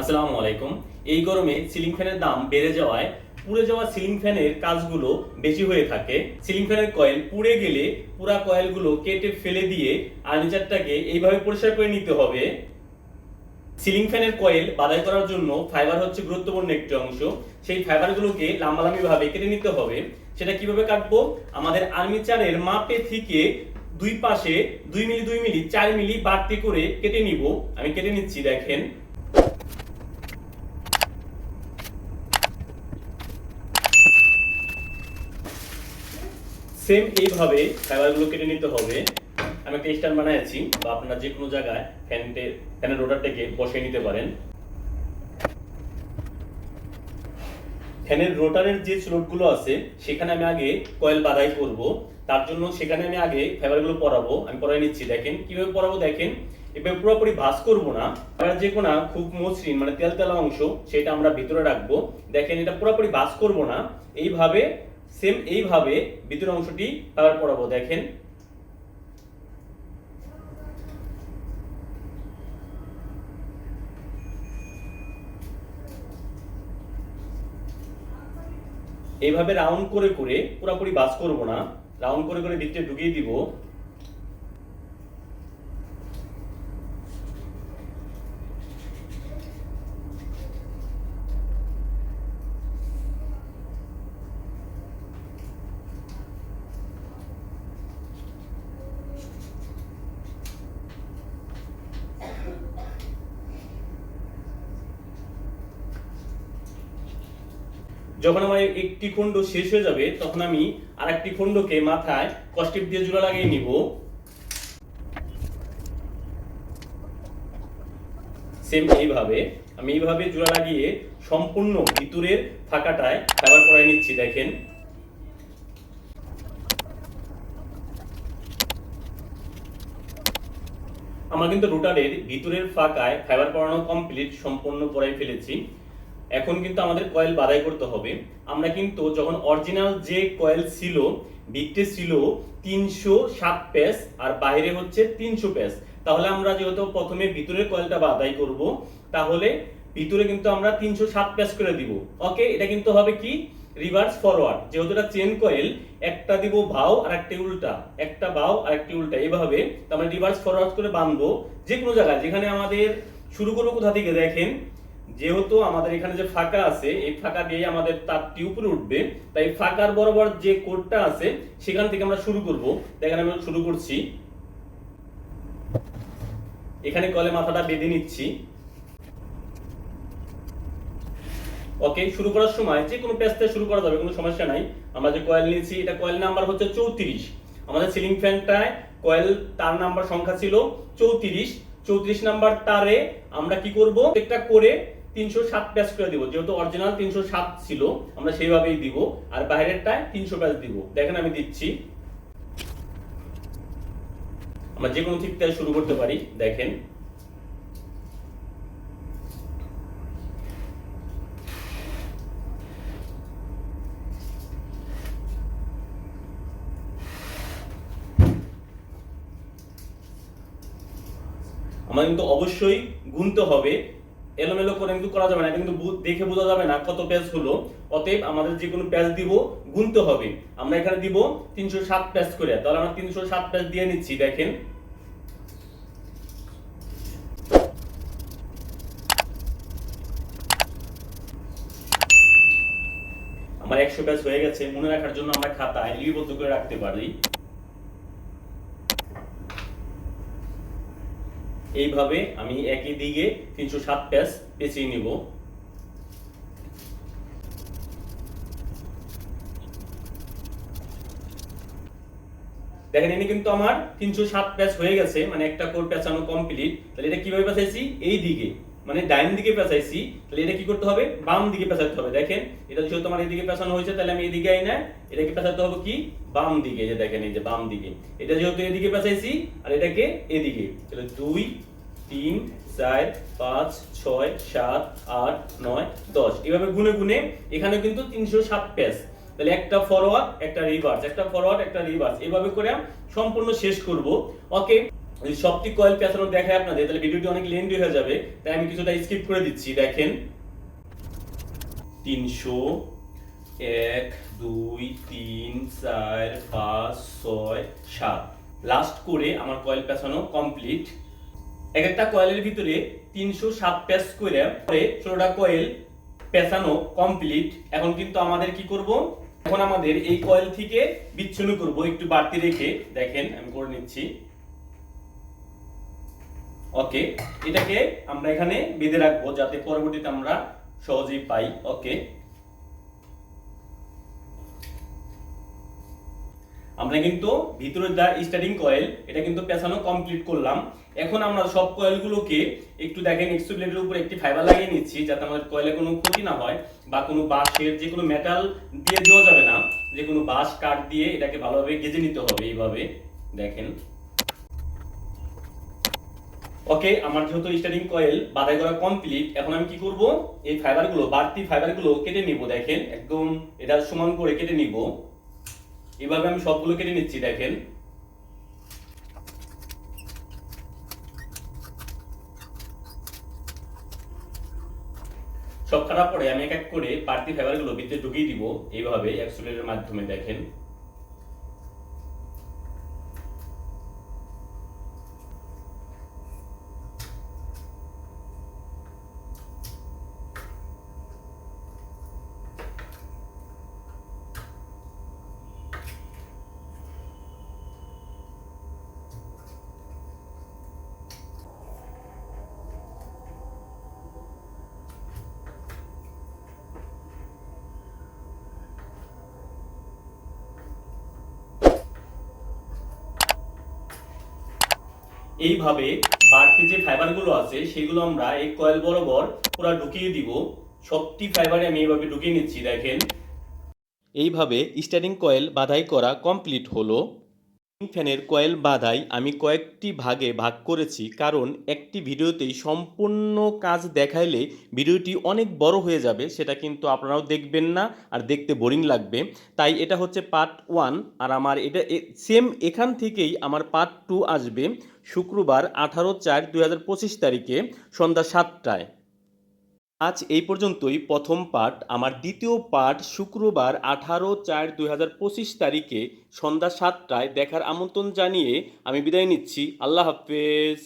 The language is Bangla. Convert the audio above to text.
আসসালামু আলাইকুম। এই গরমে সিলিং ফ্যানের দাম বেড়ে যাওয়ায় পুড়ে যাওয়া সিলিং ফ্যানের কাজগুলো বেশি হয়ে থাকে। সিলিং ফ্যানের কয়েল পুড়ে গেলে পুরা কয়েলগুলো কেটে ফেলে দিয়ে আর্নিচারটাকে এইভাবে পরিষ্কার করে নিতে হবে। সিলিং ফ্যানের কয়েল বাদাই করার জন্য ফাইবার হচ্ছে গুরুত্বপূর্ণ একটি অংশ। সেই ফাইবারগুলোকে লাম্বালাম্বি ভাবে কেটে নিতে হবে। সেটা কীভাবে কাটবো? আমাদের আর্মিচারের মাপে থেকে দুই পাশে দুই মিলি দুই মিলি, চার মিলি বাড়তি করে কেটে নিব। আমি কেটে নিচ্ছি, দেখেন। সেম এইভাবে ফাইবারগুলো কেটে নিতে হবে। আমি একটা স্ট্যান্ড বানিয়েছি বা আপনারা যে কোনো জায়গায় ফ্যানটে ফ্যানের রোটারটাকে বসিয়ে নিতে পারেন। ফ্যানের রোটারের যে স্লোটগুলো আছে, সেখানে আমি আগে কয়েল বাধাই করব। তার জন্য সেখানে আমি আগে ফাইবারগুলো পরাবো। আমি পরাই নিচ্ছি। দেখেন, কীভাবে পরাবো দেখেন? এবার পুরোপুরি ভাঁজ করব না। এবার যে কোনো খুব মসৃণ মানে তেল তেলা অংশ, সেটা আমরা ভিতরে রাখব। দেখেন, এটা পুরোপুরি ভাঁজ করব না। এইভাবে সেম এইভাবে ভিতরের অংশটি ফাইবার করাবো, দেখেন। এইভাবে রাউন্ড করে করে পুরোপুরি বাস করব না। রাউন্ড করে করে দিকটা ঢুকিয়ে দিব। যখন আমার একটি খণ্ড শেষ হয়ে যাবে, তখন আমি আরেকটি খণ্ডকে মাথায় কষ্টিপ দিয়ে জোড়া লাগিয়ে নিব। সেম এইভাবে, আমি এইভাবে জোড়া লাগিয়ে সম্পূর্ণ ভিতরের ফাঁকাটায় খাবার পরাই নিচ্ছি, দেখেন। আমরা কিন্তু রোটারের ভিতরের ফাঁকায় ফাইবার পরানো কমপ্লিট সম্পূর্ণ পরাই ফেলেছি। এখন কিন্তু আমাদের কয়েল বাধাই করতে হবে। আমরা কিন্তু যখন অরিজিনাল যে কয়েল ছিল বিটে ছিল, তিনশো সাত প্যাস আর বাইরে হচ্ছে তিনশো প্যাস তাহলে আমরা যেহেতু প্রথমে ভিতরের কয়েলটা বাদাই করব, তাহলে ভিতরে কিন্তু আমরা তিনশো সাত প্যাস করে দিব। ওকে এটা কিন্তু হবে কি? রিভার্স ফরওয়ার্ড যেহেতু এটা চেন কয়েল একটা দিব ভাও, আর একটা উল্টা। একটা ভাও, আর একটা উল্টা। এভাবে তো আমরা রিভার্স ফরওয়ার্ড করে বাঁধবো। যে কোনো জায়গায়, যেখানে আমাদের শুরু করব কোথা থেকে দেখেন? যেহেতু আমাদের এখানে যে ফাঁকা আছে, এই ফাঁকা দিয়ে আমাদের তারটি উপরে উঠবে। তাই ফাঁকার বরাবর যে কোডটা আছে, সেখান থেকে আমরা শুরু করব। দেখেন আমি শুরু করছি। এখানে কলে মাথাটা বেঁধে নিচ্ছি। ওকে শুরু করার সময় যে কোনো পেজ শুরু করা যাবে, কোনো সমস্যা নাই। আমরা যে কয়েল নিয়েছি, এটা কয়েল নাম্বার হচ্ছে চৌত্রিশ। আমাদের সিলিং ফ্যানটায় কয়েল তার নাম্বার সংখ্যা ছিল চৌত্রিশ। চৌত্রিশ নাম্বার তারে আমরা কি করব? একটা করে তিনশো সাত প্যাচ করে দিব। যেহেতু অরিজিনাল তিনশো সাত ছিল, আমরা সেইভাবেই দিব। আর বাইরেরটায় তিনশো প্যাচ দিব। দেখেন আমি দিচ্ছি। আমরা যে কোনো ঠিক শুরু করতে পারি। দেখেন। আমাদের কিন্তু অবশ্যই গুনতে হবে। এলোমেলো করে কিন্তু করা যাবে না কিন্তু দেখে বোঝা যাবে না কত পেজ হলো অতএব আমাদের যে কোনো পেজ দিব, গুনতে হবে। আমরা এখানে দিব তিনশো সাত পেজ করে। তাহলে আমরা তিনশো সাত পেজ দিয়ে নিচ্ছি, দেখেন। আমার একশো পেজ হয়ে গেছে, মনে রাখার জন্য আমরা খাতায় লিপিবদ্ধ করে রাখতে পারি। এইভাবে আমি একই দিকে তিনশো সাত প্যাচ পেঁচিয়ে নিব। দেখেন, এনে কিন্তু আমার তিনশো সাত প্যাচ হয়ে গেছে মানে একটা কোর প্যাচানো কমপ্লিট তাহলে এটা কীভাবে পেঁচাইছি? এই দিকে। মানে ডাইন দিকে পেঁচাইছি, তাহলে এটা কি করতে হবে? বাম দিকে পেঁচাতে হবে। দেখেন, এটা যেহেতু আমার এদিকে পেঁচানো হয়েছে, তাহলে আমি এদিকে আই না এটাকে পেঁচাতে হবে কি? বাম দিকে যে দেখেন, এই যে বাম দিকে। এটা যেহেতু এদিকে পেঁচাইছি, আর এটাকে এদিকে। তাহলে দুই, তিন, চার, পাঁচ, ছয়, সাত, আট, নয়, দশ। এভাবে গুনে গুনে এখানে কিন্তু তিনশো সাত পেজ তাহলে একটা ফরওয়ার্ড একটা রিভার্স একটা ফরওয়ার্ড একটা রিভার্স এভাবে করে সম্পূর্ণ শেষ করব। ওকে যদি সবটি কয়েল পেঁচানো দেখায় আপনাদের, তাহলে ভিডিওটি অনেক লেন্দি হয়ে যাবে। তাই আমি কিছুটা স্কিপ করে দিচ্ছি, দেখেন। তিনশো এক, দুই, তিন, চার, পাঁচ, ছয়, সাত। লাস্ট করে আমার কয়েল পেঁচানো কমপ্লিট এক একটা কয়েলের ভিতরে তিনশো সাত প্যাচ করে পরে ষোলোটা কয়েল পেঁচানো কমপ্লিট এখন কিন্তু আমাদের কি করব? এখন আমাদের এই কয়েল থেকে বিচ্ছিন্ন করব, একটু বাড়তি রেখে। দেখেন, আমি করে নিচ্ছি। ওকে এটাকে আমরা এখানে বেঁধে রাখব যাতে পরবর্তীতে আমরা সহজেই পাই। ওকে আমরা কিন্তু ভিতরের যা স্টার্টিং কয়েল এটা কিন্তু পেছানো কমপ্লিট করলাম। এখন আমরা সব কয়েলগুলোকে একটু দেখেন এক্সপ্লেটের উপর একটি ফাইবার লাগিয়ে নিচ্ছি যাতে আমাদের কয়েলে কোনো ক্ষতি না হয় বা কোনো বাঁশের যে কোনো মেটাল দিয়ে দেওয়া যাবে না, যে কোনো বাঁশ কাঠ দিয়ে এটাকে ভালোভাবে গেজে নিতে হবে এইভাবে। দেখেন। ওকে আমার যেহেতু স্টার্টিং কয়েল বাদাই করা কমপ্লিট এখন আমি কি করব? এই ফাইবারগুলো বাড়তি ফাইবারগুলো কেটে নিব, দেখেন, একদম এটা সমান করে কেটে নিব। এভাবে আমি সবগুলো কেটে নিচ্ছি, দেখেন। সব কাটার পরে আমি এক এক করে বাড়তি ফাইবারগুলো ভিতরে ঢুকিয়ে দিব, এইভাবে এক্সুলেটের মাধ্যমে, দেখেন। এইভাবে বাড়তি যে ফাইবারগুলো আছে, সেগুলো আমরা এই কয়েল বরাবর পুরো ঢুকিয়ে দিব। সবটি ফাইবারে আমি এইভাবে ঢুকিয়ে নিচ্ছি, দেখেন। এইভাবে স্টারিং কয়েল বাধাই করা কমপ্লিট হলো। ফ্যানের কয়েল বাধাই আমি কয়েকটি ভাগে ভাগ করেছি, কারণ একটি ভিডিওতেই সম্পূর্ণ কাজ দেখাইলে ভিডিওটি অনেক বড় হয়ে যাবে, সেটা কিন্তু আপনারাও দেখবেন না আর দেখতে বোরিং লাগবে। তাই এটা হচ্ছে পার্ট ওয়ান, আর আমার এটা সেম এখান থেকেই আমার পার্ট টু আসবে শুক্রবার আঠারো চার পঁচিশ তারিখে সন্ধ্যা সাতটায়। আজ এই পর্যন্তই। প্রথম পাঠ, আমার দ্বিতীয় পাঠ শুক্রবার আঠারো চার দুই হাজার পঁচিশ তারিখে সন্ধ্যা সাতটায় দেখার আমন্ত্রণ জানিয়ে আমি বিদায় নিচ্ছি। আল্লাহ হাফেজ।